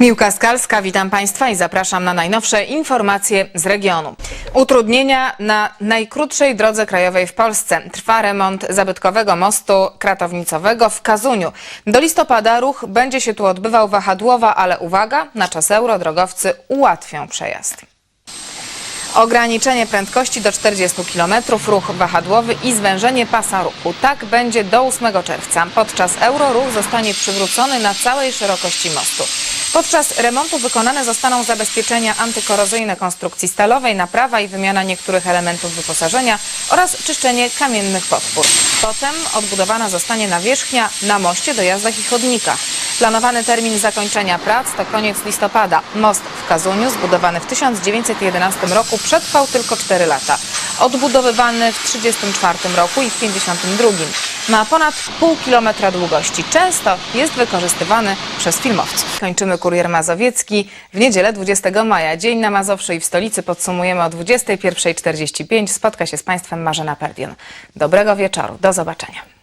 Miłka Skalska, witam Państwa i zapraszam na najnowsze informacje z regionu. Utrudnienia na najkrótszej drodze krajowej w Polsce. Trwa remont zabytkowego mostu kratownicowego w Kazuniu. Do listopada ruch będzie się tu odbywał wahadłowa, ale uwaga, na czas euro drogowcy ułatwią przejazd. Ograniczenie prędkości do 40 km, ruch wahadłowy i zwężenie pasa ruchu. Tak będzie do 8 czerwca. Podczas euro ruch zostanie przywrócony na całej szerokości mostu. Podczas remontu wykonane zostaną zabezpieczenia antykorozyjne konstrukcji stalowej, naprawa i wymiana niektórych elementów wyposażenia oraz czyszczenie kamiennych podpór. Potem odbudowana zostanie nawierzchnia na moście, dojazdach i chodnikach. Planowany termin zakończenia prac to koniec listopada. Most w Kazuniu, zbudowany w 1911 roku, przetrwał tylko 4 lata. Odbudowywany w 1934 roku i w 1952. Ma ponad pół kilometra długości. Często jest wykorzystywany przez filmowców. Kończymy Kurier Mazowiecki w niedzielę 20 maja. Dzień na Mazowszu i w stolicy podsumujemy o 21.45. Spotka się z Państwem Marzena Perdion. Dobrego wieczoru. Do zobaczenia.